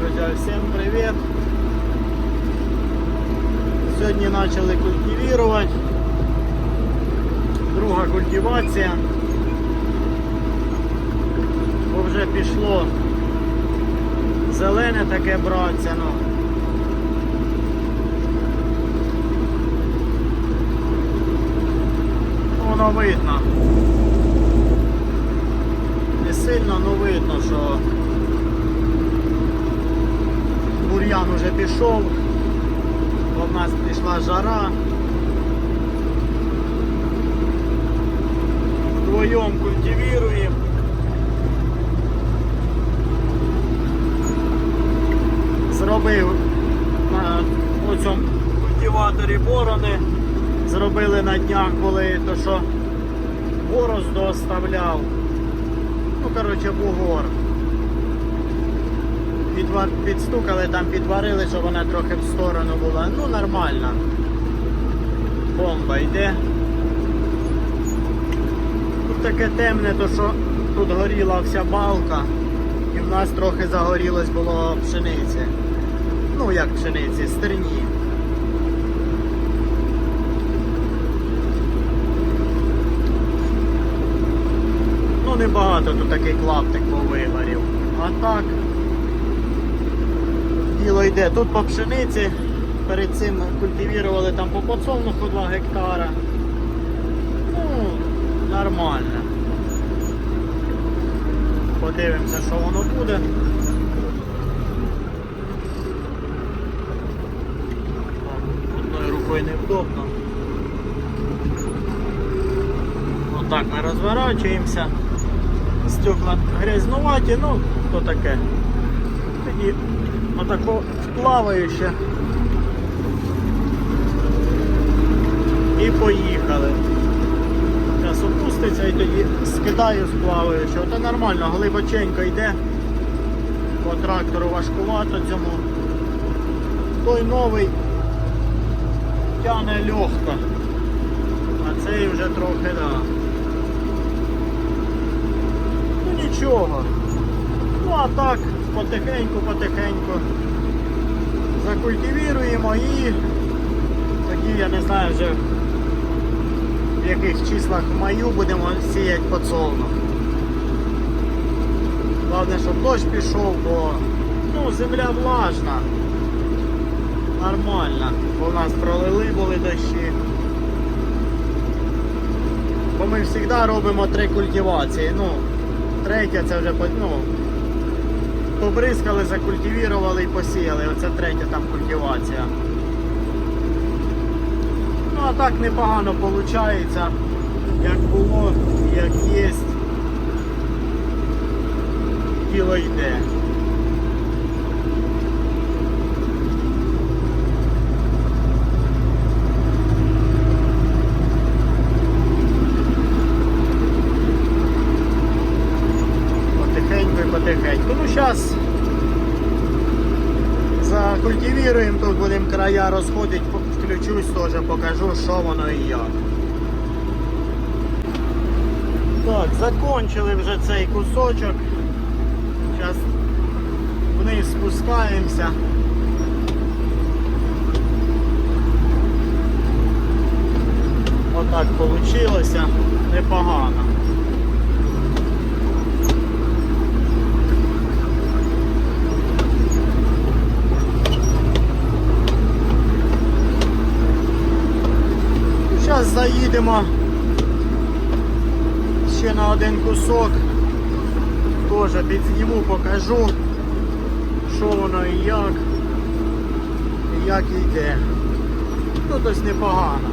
друзья, всем привет! Сьогодні почали культивувати. Друга культивація. Бо пішло зелене таке братися, ну. Воно видно. Не сильно, але видно, що бур'ян уже пішов, бо нас пішла жара. Вдвоєм культивіруємо. Зробив на цьому культиваторі борони. Зробили на днях, коли то що борозду оставляв. Ну, коротше, бугор. Підвар... Підстукали там, підварили, щоб вона трохи в сторону була. Ну, нормально. Бомба йде. Тут таке темне, то що тут горіла вся балка. І в нас трохи загорілось було пшениці. Ну як пшениці, стерні. Ну небагато тут такий клаптик повигорів. А так діло йде. Тут по пшениці, перед цим культивірували там по подсолнуху 2 гектара. Ну, нормально. Подивимося, що воно буде. Одною рукою невдобно. Отак ми розворачуємося. Стекла грязнуваті, ну, то таке. Отако плаваюче. І поїхали. Зараз опуститься і тоді скидаю з плаваючого. Та нормально, глибоченько йде. По трактору важкувато цьому. Той новий тяне легко. А цей вже трохи, да. Ну нічого. Ну а так, потихеньку, потихеньку закультивіруємо і тоді я не знаю вже в яких числах маю будемо сіяти подсолнух. Головне, щоб дощ пішов, бо ну, земля влажна. Нормально. Бо в нас пролили були дощі. Бо ми завжди робимо три культивації. Ну, третя це вже ну, побризкали, закультивірували і посіяли. Оце третя там культивація. Ну а так непогано виходить, як було, як є. Діло йде. Потихеньку і потихеньку. Ну зараз тут будемо края розходити, включусь теж, покажу, що воно і як. Так, закончили вже цей кусочок. Зараз вниз спускаємося. Отак вийшло, непогано. Зараз заїдемо ще на один кусок. Теж підзніму, покажу, що воно і як. І як йде. Ну, тобто непогано.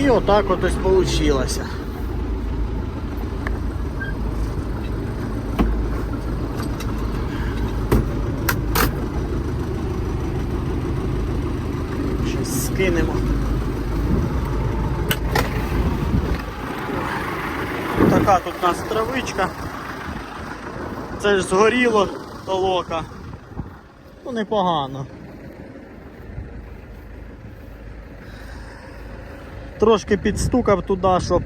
І отак от ось вийшло. кинемо. Така тут у нас травичка. Це ж згоріло толока. Ну непогано. Трошки підстукав туди, щоб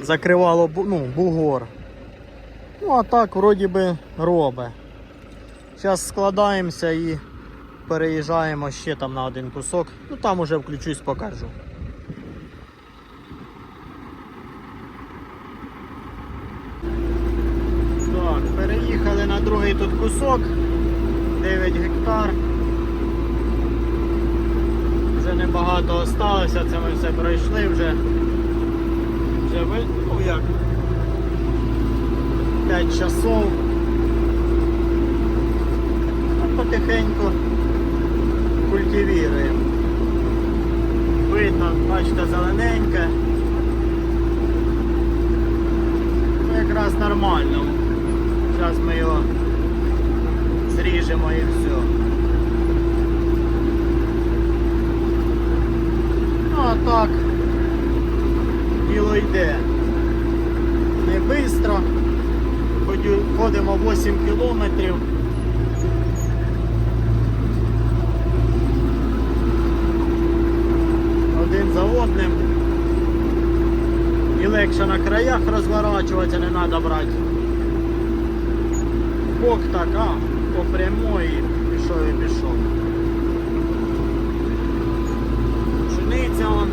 закривало ну, бугор. Ну а так вроді би робе. Зараз складаємося і переїжджаємо ще там на один кусок. Ну там уже включусь, покажу. Так, переїхали на другий тут кусок. 9 гектар. Небагато осталося, це ми все пройшли вже. Вже ви... ну як? 5 часов. Ну, потихеньку культивіруємо. Видно, бачите, зелененьке. Ну, якраз нормально. Зараз ми його зріжемо і все. Ну а так діло йде. Не швидко. Ходимо 8 кілометрів. Один за одним. І легше на краях розворачуватися, не треба брати. Бок так, а, по прямої пішов і пішов. Пшениця он,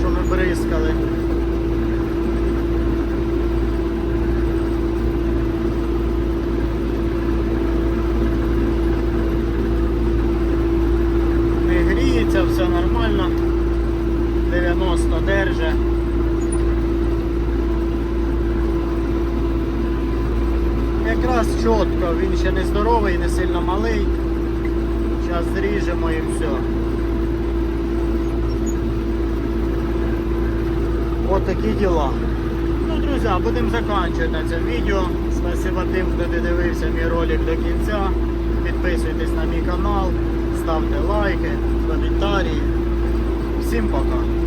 що ми бризкали. Не гріється, все нормально. 90 держи. Якраз чітко, він ще не здоровий, не сильно малий. Зараз зріжемо і все. От такі діла. Ну, друзі, будемо закінчувати на цьому відео. Спасибо тим, хто додивився мій ролик до кінця. Підписуйтесь на мій канал, ставте лайки, коментарі. Всім пока!